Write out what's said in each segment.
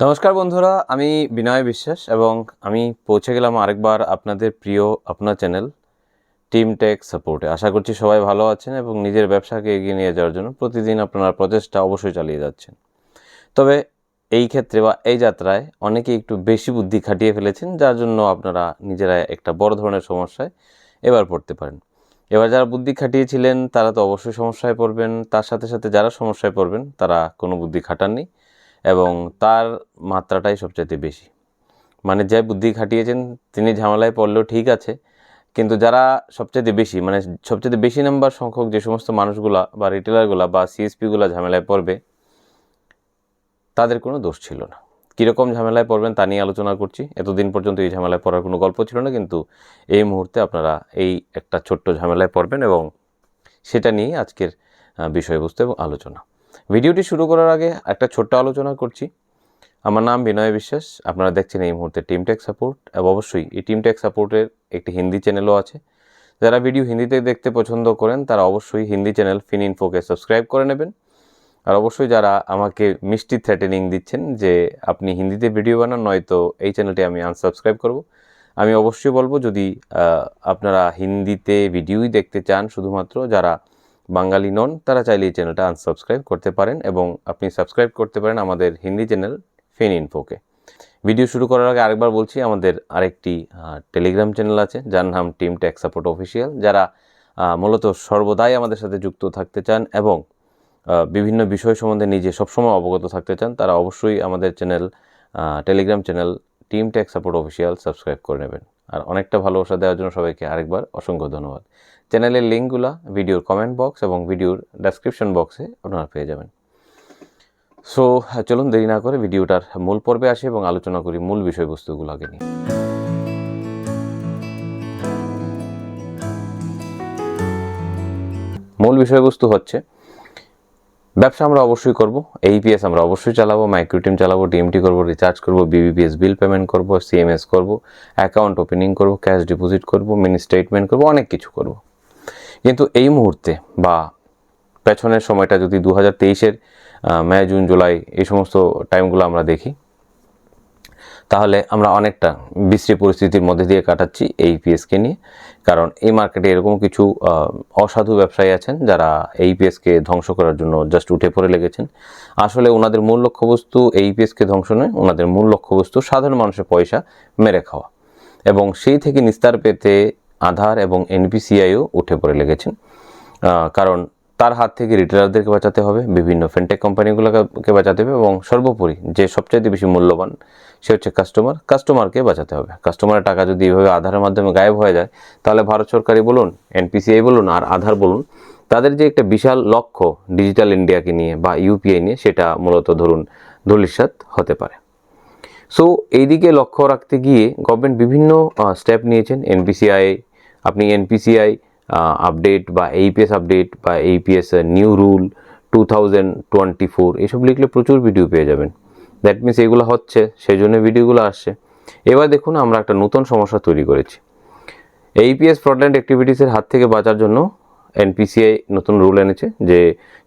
নমস্কার বন্ধুরা, আমি বিনয় বিশ্বাস এবং আমি পৌঁছে গেলাম আরেকবার আপনাদের প্রিয় আপনার চ্যানেল টিম টেক সাপোর্টে আশা করছি সবাই ভালো আছেন এবং নিজের ব্যবসাকে এগিয়ে নিয়ে যাওয়ার জন্য প্রতিদিন আপনারা প্রচেষ্টা অবশ্যই চালিয়ে যাচ্ছেন। তবে এই ক্ষেত্রে বা এই যাত্রায় অনেকে একটু বেশি বুদ্ধি খাটিয়ে ফেলেছেন, যার জন্য আপনারা নিজেরা একটা বড় ধরনের সমস্যায় এবার পড়তে পারেন। এবার যারা বুদ্ধি খাটিয়েছিলেন, তারা তো অবশ্যই সমস্যায় পড়বেন। তার সাথে সাথে যারা সমস্যায় পড়বেন, তারা কোনো বুদ্ধি খাটাননি। এবং তার মাত্রাটাই সবচাইতে বেশি। মানে যে বুদ্ধি খাটিয়েছেন, তিনি ঝামেলায় পড়লেও ঠিক আছে। কিন্তু যারা সবচেয়ে বেশি মানে সবচেয়ে বেশি নাম্বার সংখ্যক যে সমস্ত মানুষগুলা বা রিটেলারগুলা বা সিএসপিগুলা ঝামেলায় পড়বে, তাদের কোনো দোষ ছিল না। কীরকম ঝামেলায় পড়বেন তা নিয়ে আলোচনা করছি। এতদিন পর্যন্ত এই ঝামেলায় পড়ার কোনো গল্প ছিল না, কিন্তু এই মুহূর্তে আপনারা এই একটা ছোট্ট ঝামেলায় পড়বেন এবং সেটা নিয়ে আজকের বিষয়বস্তু এবং আলোচনা। ভিডিওটি শুরু করার আগে একটা ছোট্ট আলোচনা করছি। আমার নাম বিনয় বিশ্বাস, আপনারা দেখছেন এই মুহূর্তে টিম টেক সাপোর্ট এবং অবশ্যই এই টিম টেক সাপোর্টের একটি হিন্দি চ্যানেলও আছে। যারা ভিডিও হিন্দিতে দেখতে পছন্দ করেন, তারা অবশ্যই হিন্দি চ্যানেল ফিন ইনফোকে সাবস্ক্রাইব করে নেবেন। আর অবশ্যই যারা আমাকে মিষ্টি থ্রেটেনিং দিচ্ছেন যে আপনি হিন্দিতে ভিডিও বানান, নয়তো এই চ্যানেলটি আমি আনসাবস্ক্রাইব করব। আমি অবশ্যই বলব, যদি আপনারা হিন্দিতে ভিডিওই দেখতে চান, শুধুমাত্র যারা বাঙালি নন, তারা চাইলে এই চ্যানেলটা আনসাবস্ক্রাইব করতে পারেন এবং আপনি সাবস্ক্রাইব করতে পারেন আমাদের হিন্দি চ্যানেল ফিন ইনফোকে ভিডিও শুরু করার আগে আরেকবার বলছি, আমাদের আরেকটি টেলিগ্রাম চ্যানেল আছে, যার নাম টিম টেক সাপোর্ট অফিসিয়াল যারা মূলত সর্বদাই আমাদের সাথে যুক্ত থাকতে চান এবং বিভিন্ন বিষয় সম্বন্ধে নিজে সবসময় অবগত থাকতে চান, তারা অবশ্যই আমাদের channel Telegram channel team tech support official subscribe করে নেবেন। আর অনেকটা ভালোবাসা দেওয়ার জন্য সবাইকে আরেকবার অসংখ্য ধন্যবাদ। চ্যানেলের লিঙ্কগুলো ভিডিওর কমেন্ট বক্স এবং ভিডিওর ডেসক্রিপশন বক্সে আপনারা পেয়ে যাবেন। সো চলুন দেরি না করে ভিডিওটার মূল পর্বে আসি এবং আলোচনা করি মূল বিষয়বস্তুগুলো আগে নিয়ে। মূল বিষয়বস্তু হচ্ছে ব্যবসা আমরা অবশ্যই করব এইপিএস আমরা অবশ্যই চালাবো মাইক্রোটিম চালাবো ডিএমটি করব রিচার্জ করব বিবিপিএস বিল পেমেন্ট করব সিএমএস করব অ্যাকাউন্ট ওপেনিং করব ক্যাশ ডিপোজিট করব মিনি স্টেটমেন্ট করব, অনেক কিছু করব। কিন্তু এই মুহূর্তে বা পেছনের সময়টা যদি দু হাজার তেইশের মে, জুন, জুলাই এই সমস্ত টাইমগুলো আমরা দেখি তাহলে আমরা অনেকটা বিশ্রী পরিস্থিতির মধ্যে দিয়ে কাটাচ্ছি এই পিএসকে নিয়ে। কারণ এই মার্কেটে এরকম কিছু অসাধু ব্যবসায়ী আছেন যারা এই পিএসকে ধ্বংস করার জন্য জাস্ট উঠে পড়ে লেগেছেন। আসলে ওনাদের মূল লক্ষ্যবস্তু এই পিএসকে ধ্বংস নয়, ওনাদের মূল লক্ষ্যবস্তু সাধারণ মানুষের পয়সা, মেরে খাওয়া। এবং সেই থেকে নিস্তার পেতে আধার এবং এনপিসিআইও উঠে পড়ে লেগেছেন। কারণ তার হাত থেকে রিটেলারদেরকে বাঁচাতে হবে, বিভিন্ন ফেনটেক কোম্পানিগুলোকে বাঁচাতে হবে এবং সর্বোপরি যে সবচাইতে বেশি মূল্যবান সে হচ্ছে কাস্টমার কাস্টমারকে বাঁচাতে হবে। কাস্টমারের টাকা যদি এইভাবে আধারের মাধ্যমে গায়েব হয়ে যায়, তাহলে ভারত সরকারই বলুন এনপিসিআই বলুন আর আধার বলুন, তাদের যে একটা বিশাল লক্ষ্য ডিজিটাল ইন্ডিয়াকে নিয়ে বা ইউপিআই নিয়ে, সেটা মূলত ধরুন ধূলিসাৎ হতে পারে। সো এইদিকে লক্ষ্য রাখতে গিয়ে গভর্নমেন্ট বিভিন্ন স্টেপ নিয়েছেন। এনপিসিআই আপনি এনপিসিআই আপডেট বা এইপিএস আপডেট বা AEPS new rule two thousand twenty four এসব লিখলে প্রচুর ভিডিও পেয়ে যাবেন। দ্যাট মিনস এগুলো হচ্ছে সেই জন্য ভিডিওগুলো আসছে। এবার দেখুন, আমরা একটা নতুন সমস্যা তৈরি করেছি। এইপিএস ফ্রডল্যান্ড অ্যাক্টিভিটিসের হাত থেকে বাঁচার জন্য এনপিসিআই নতুন রুল এনেছে যে,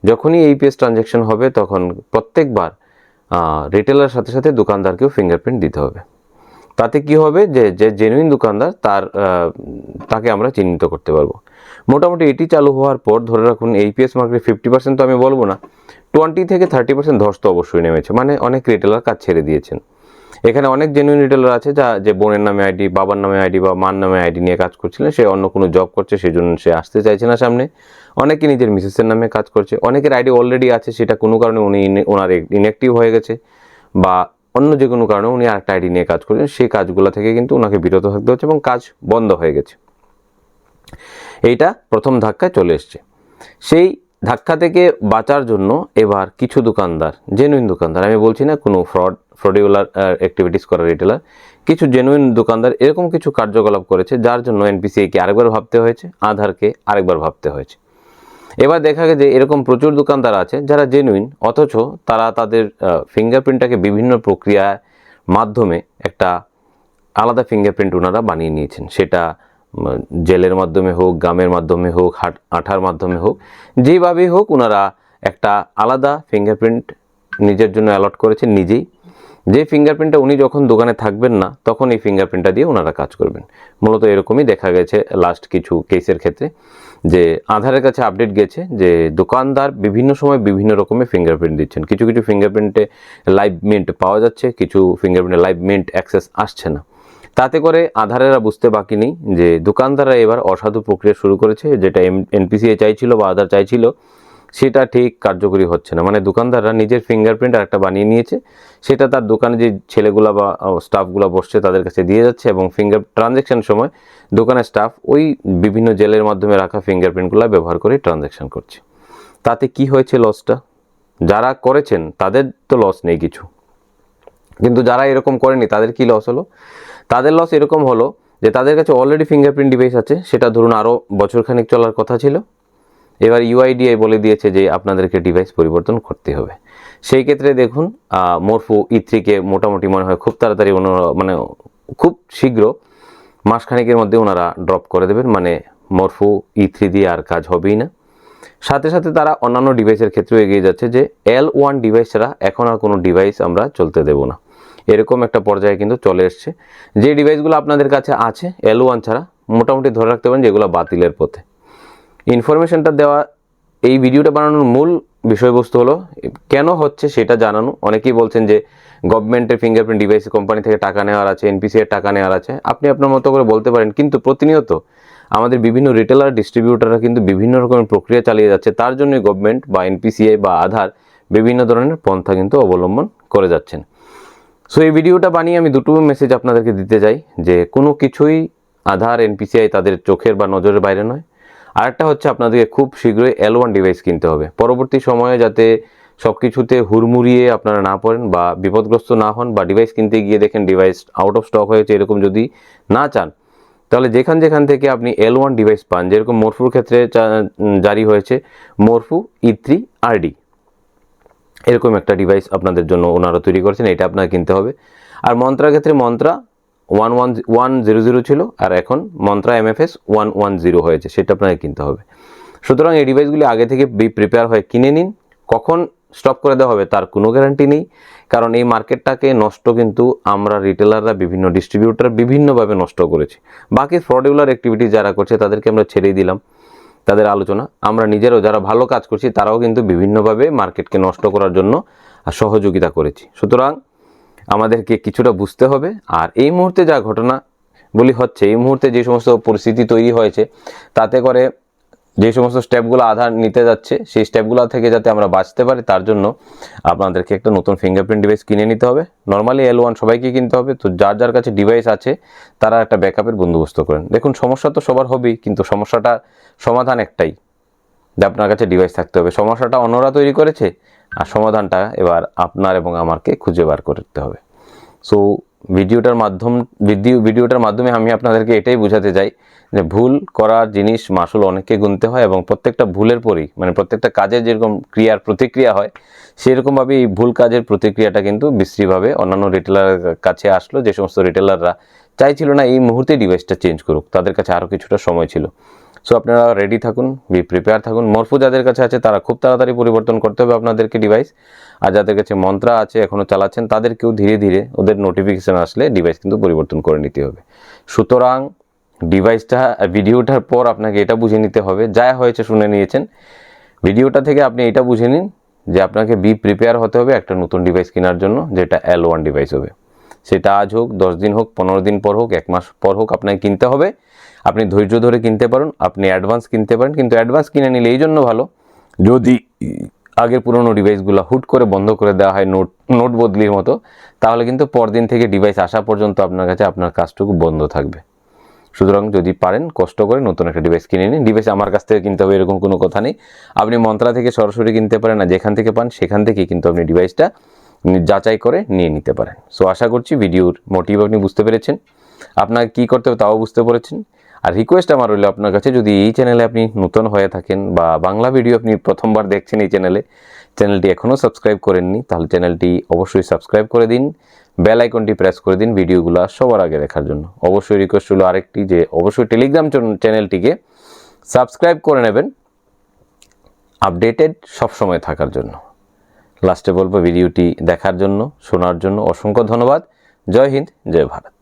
যখনই এইপিএস ট্রানজ্যাকশন হবে, তখন প্রত্যেকবার রিটেলার সাথে সাথে দোকানদারকেও ফিঙ্গারপ্রিন্ট দিতে হবে। তাতে কি হবে যে যে জেনুইন দোকানদার তার তাকে আমরা চিহ্নিত করতে পারব। মোটামুটি এটি চালু হওয়ার পর ধরে রাখুন এইপিএস মার্কেটে ফিফটি পার্সেন্ট তো আমি বলব না টোয়েন্টি থেকে থার্টি পার্সেন্ট ধস তো অবশ্যই নেমেছে মানে অনেক রিটেলার কাজ ছেড়ে দিয়েছেন। এখানে অনেক জেনুইন রিটেলার আছে যা, যে বোনের নামে আইডি বাবার নামে আইডি বা মার নামে আইডি নিয়ে কাজ করছিলেন, সে অন্য কোনো জব করছে সেই জন্য সে আসতে চাইছে না সামনে। অনেকে নিজের মিসেসের নামে কাজ করছে, অনেকের আইডি অলরেডি আছে, সেটা কোনো কারণে উনি ওনার ইনঅ্যাক্টিভ হয়ে গেছে, বা অন্য যে কোনো কারণে উনি আরেকটা আইডি নিয়ে কাজ করছেন, সেই কাজগুলো থেকে কিন্তু ওনাকে বিরত থাকতে হচ্ছে এবং কাজ বন্ধ হয়ে গেছে। এইটা প্রথম ধাক্কায় চলে এসছে। সেই ধাক্কা থেকে বাঁচার জন্য এবার কিছু দোকানদার জেনুইন দোকানদার, আমি বলছি না কোনো ফ্রড ফ্রডিউলার অ্যাক্টিভিটিস করা রিটেলার কিছু জেনুইন দোকানদার এরকম কিছু কার্যকলাপ করেছে যার জন্য এনপিসিআইকে আরেকবার ভাবতে হয়েছে, আধারকে আরেকবার ভাবতে হয়েছে। এবার দেখা গেছে এরকম প্রচুর দোকানদার আছে যারা জেনুইন অথচ তারা তাদের ফিঙ্গারপ্রিন্টটাকে বিভিন্ন প্রক্রিয়ার মাধ্যমে একটা আলাদা ফিঙ্গারপ্রিন্ট ওনারা বানিয়ে নিয়েছেন। সেটা জেলের মাধ্যমে হোক গামের মাধ্যমে হোক, হাট, আঠার মাধ্যমে হোক, যেভাবেই হোক ওনারা একটা আলাদা ফিঙ্গারপ্রিন্ট নিজের জন্য অ্যালট করেছেন, নিজেই যে ফিঙ্গারপ্রিন্টটা উনি যখন দোকানে থাকবেন না, তখন এই ফিঙ্গারপ্রিন্টটা দিয়ে ওনারা কাজ করবেন। মূলত এরকমই দেখা গেছে লাস্ট কিছু কেসের ক্ষেত্রে, যে আধারের কাছে আপডেট গেছে যে দোকানদার বিভিন্ন সময় বিভিন্ন রকমের ফিঙ্গারপ্রিন্ট দিচ্ছেন। কিছু কিছু ফিঙ্গারপ্রিন্টে লাইভ মিন্ট পাওয়া যাচ্ছে, কিছু ফিঙ্গারপ্রিন্টে লাইভ মিন্ট অ্যাক্সেস আসছে না। তাতে করে আধারেরা বুঝতে বাকি নেই যে দোকানদাররা এবার অসাধু প্রক্রিয়া শুরু করেছে, যেটা এম এনপিসিএ চাইছিল বা আধার চাইছিল সেটা ঠিক কার্যকরী হচ্ছে না। মানে দোকানদাররা নিজের ফিঙ্গারপ্রিন্ট আর একটা বানিয়ে নিয়েছে। সেটা তার দোকানে যে ছেলেগুলা বা স্টাফগুলো বসছে তাদের কাছে দিয়ে যাচ্ছে এবং ফিঙ্গার ট্রানজ্যাকশন সময় দোকানের স্টাফ ওই বিভিন্ন জেলের মাধ্যমে রাখা ফিঙ্গারপ্রিন্টগুলো ব্যবহার করে ট্রানজ্যাকশন করছে। তাতে কি হয়েছে লসটা যারা করেছেন, তাদের তো লস নেই কিছু। কিন্তু যারা এরকম করেনি, তাদের কি লস হলো? তাদের লস এরকম হলো যে তাদের কাছে অলরেডি ফিঙ্গারপ্রিন্ট ডিভাইস আছে। সেটা ধরুন আরও বছরখানেক চলার কথা ছিল। এবার ইউআইডিআই বলে দিয়েছে যে আপনাদেরকে ডিভাইস পরিবর্তন করতে হবে। সেই ক্ষেত্রে দেখুন মোরফু ই থ্রিকে মোটামুটি মনে হয় খুব তাড়াতাড়ি ওনারা মানে খুব শীঘ্র মাসখানেকের মধ্যে ওনারা ড্রপ করে দেবেন মানে মরফু ই থ্রি দিয়ে আর কাজ হবেই না। সাথে সাথে তারা অন্যান্য ডিভাইসের ক্ষেত্রেও এগিয়ে যাচ্ছে যে এল ওয়ান ডিভাইস ছাড়া এখন আর কোনো ডিভাইস আমরা চলতে দেব না। এরকম একটা পর্যায়ে কিন্তু চলে এসছে। যে ডিভাইসগুলো আপনাদের কাছে আছে এল ওয়ান ছাড়া, মোটামুটি ধরে রাখতে পারেন যেগুলো বাতিলের পথে। ইনফরমেশনটা দেওয়া, এই ভিডিওটা বানানোর মূল বিষয়বস্তু হলো, কেন হচ্ছে সেটা জানানো? অনেকেই বলছেন যে গভর্নমেন্টের ফিঙ্গারপ্রিন্ট ডিভাইস কোম্পানি থেকে টাকা নেওয়ার আছে এনপিসি এর টাকা নেওয়ার আছে। আপনি আপনার মতো করে বলতে পারেন, কিন্তু প্রতিনিয়ত আমাদের বিভিন্ন রিটেলার ডিস্ট্রিবিউটাররা কিন্তু বিভিন্ন রকমের প্রক্রিয়া চালিয়ে যাচ্ছে। তার জন্যই গভর্নমেন্ট বা এনপিসিআই বা আধার বিভিন্ন ধরনের পন্থা কিন্তু অবলম্বন করে যাচ্ছেন। সো এই ভিডিওটা বানিয়ে আমি দুটো মেসেজ আপনাদেরকে দিতে চাই, যে কোনো কিছুই আধার এনপিসিআই তাদের চোখের বা নজরের বাইরে নয়। আরেকটা হচ্ছে আপনাদেরকে খুব শীঘ্রই এল ওয়ান ডিভাইস কিনতে হবে। পরবর্তী সময়ে যাতে সব কিছুতে হুড়মুড়িয়ে আপনারা না পড়েন বা বিপদগ্রস্ত না হন বা ডিভাইস কিনতে গিয়ে দেখেন ডিভাইস আউট অফ স্টক হয়েছে এরকম যদি না চান, তাহলে যেখান যেখান থেকে আপনি এল ওয়ান ডিভাইস পান, যেরকম মোরফুর ক্ষেত্রে জারি হয়েছে মোরফু ই থ্রি আরডি এরকম একটা ডিভাইস আপনাদের জন্য ওনারা তৈরি করেছেন, এটা আপনাকে কিনতে হবে। আর মন্ত্রার ক্ষেত্রে Mantra one one one zero zero ছিল আর এখন Mantra MFS one one zero হয়েছে, সেটা আপনাকে কিনতে হবে। সুতরাং এই ডিভাইসগুলি আগে থেকে বি প্রিপেয়ার হয়ে কিনে নিন। কখন স্টপ করে দেওয়া হবে তার কোনো গ্যারান্টি নেই। কারণ এই মার্কেটটাকে নষ্ট কিন্তু আমরা রিটেলাররা বিভিন্ন ডিস্ট্রিবিউটার বিভিন্নভাবে নষ্ট করেছি। বাকি ফ্রডুলার অ্যাক্টিভিটি যারা করছে তাদেরকে আমরা ছেড়েই দিলাম। তাদের আলোচনা। আমরা নিজেরও যারা ভালো কাজ করছি তারাও কিন্তু বিভিন্নভাবে মার্কেটকে নষ্ট করার জন্য সহযোগিতা করেছি। সুতরাং আমাদেরকে কিছুটা বুঝতে হবে। আর এই মুহূর্তে যা ঘটনা বলি হচ্ছে, এই মুহূর্তে যে সমস্ত পরিস্থিতি তৈরি হয়েছে, তাতে করে যে সমস্ত স্টেপগুলো আধার নিতে যাচ্ছে, সেই স্টেপগুলো থেকে যাতে আমরা বাঁচতে পারি, তার জন্য আপনাদেরকে একটা নতুন ফিঙ্গারপ্রিন্ট ডিভাইস কিনে নিতে হবে। নর্মালি এল ওয়ান সবাইকে কিনতে হবে, তো যার যার কাছে ডিভাইস আছে, তারা একটা ব্যাকআপের বন্দোবস্ত করেন। দেখুন, সমস্যা তো সবার হবেই, কিন্তু সমস্যাটা সমাধান একটাই, যে আপনার কাছে ডিভাইস থাকতে হবে। সমস্যাটা অন্যরা তৈরি করেছে আর সমাধানটা এবার আপনার এবং আমাকে খুঁজে বার করতে হবে। সো ভিডিওটার মাধ্যম, ভিডিও, ভিডিওটার মাধ্যমে আমি আপনাদেরকে এটাই বোঝাতে চাই যে ভুল করার জিনিস মাসুল অনেককে গুনতে হয় এবং প্রত্যেকটা ভুলের পরেই মানে প্রত্যেকটা কাজের যেরকম ক্রিয়ার প্রতিক্রিয়া হয় সেরকমভাবে এই ভুল কাজের প্রতিক্রিয়াটা কিন্তু বিশ্রীভাবে অন্যান্য রিটেলারের কাছে আসলো, যে সমস্ত রিটেলাররা চাইছিল না এই মুহূর্তে ডিভাইসটা চেঞ্জ করুক, তাদের কাছে আরও কিছুটা সময় ছিল। সো আপনারা রেডি থাকুন বি প্রিপেয়ার থাকুন। মরফু যাদের কাছে আছে, তারা খুব তাড়াতাড়ি পরিবর্তন করতে হবে আপনাদেরকে ডিভাইস আর যাদের কাছে মন্ত্রা আছে এখনও চালাচ্ছেন, তাদেরকেও ধীরে ধীরে ওদের নোটিফিকেশান আসলে ডিভাইস কিন্তু পরিবর্তন করে নিতে হবে। সুতরাং ডিভাইসটা ভিডিওটার পর আপনাকে এটা বুঝে নিতে হবে। যা হয়েছে শুনে নিয়েছেন। ভিডিওটা থেকে আপনি এটা বুঝে নিন যে আপনাকে বি প্রিপেয়ার হতে হবে একটা নতুন ডিভাইস কেনার জন্য, যেটা এল ওয়ান ডিভাইস হবে। সেটা আজ হোক, দশ দিন হোক, পনেরো দিন পর হোক, এক মাস পর হোক আপনাকে কিনতে হবে। আপনি ধৈর্য ধরে কিনতে পারেন, আপনি অ্যাডভান্স কিনতে পারেন, কিন্তু অ্যাডভান্স কিনে নিলে এই জন্য ভালো, যদি আগের পুরনো ডিভাইসগুলো হুট করে বন্ধ করে দেওয়া হয় নোট নোট বদলির মতো, তাহলে কিন্তু পরদিন থেকে ডিভাইস আসা পর্যন্ত আপনার কাছে আপনার কাজটুকু বন্ধ থাকবে। সুতরাং যদি পারেন, কষ্ট করে নতুন একটা ডিভাইস কিনে নিন। ডিভাইস আমার কাছ থেকে কিনতে হবে, এরকম কোনো কথা নেই। আপনি মন্ত্রা থেকে সরাসরি কিনতে পারেন না যেখান থেকে পান, সেখান থেকে কিন্তু আপনি ডিভাইসটা যাচাই করে নিয়ে নিতে পারেন। সো আশা করছি ভিডিওর মোটিভ আপনি বুঝতে পেরেছেন। আপনাকে কী করতে হবে তাও বুঝতে পেরেছেন। আর রিকোয়েস্ট আমার রইল আপনার কাছে, যদি এই চ্যানেলে আপনি নতুন হয়ে থাকেন বা বাংলা ভিডিও আপনি প্রথমবার দেখছেন এই চ্যানেলে চ্যানেলটি এখনও সাবস্ক্রাইব করেননি, তাহলে চ্যানেলটি অবশ্যই সাবস্ক্রাইব করে দিন। বেল আইকনটি প্রেস করে দিন ভিডিওগুলো সবার আগে দেখার জন্য। অবশ্যই রিকোয়েস্ট হলো আরেকটি যে, অবশ্যই টেলিগ্রাম চ্যানেলটিকে সাবস্ক্রাইব করে নেবেন। আপডেটেড সবসময় থাকার জন্য। লাস্টে বলব ভিডিওটি দেখার জন্য শোনার জন্য অসংখ্য ধন্যবাদ। জয় হিন্দ জয় ভারত।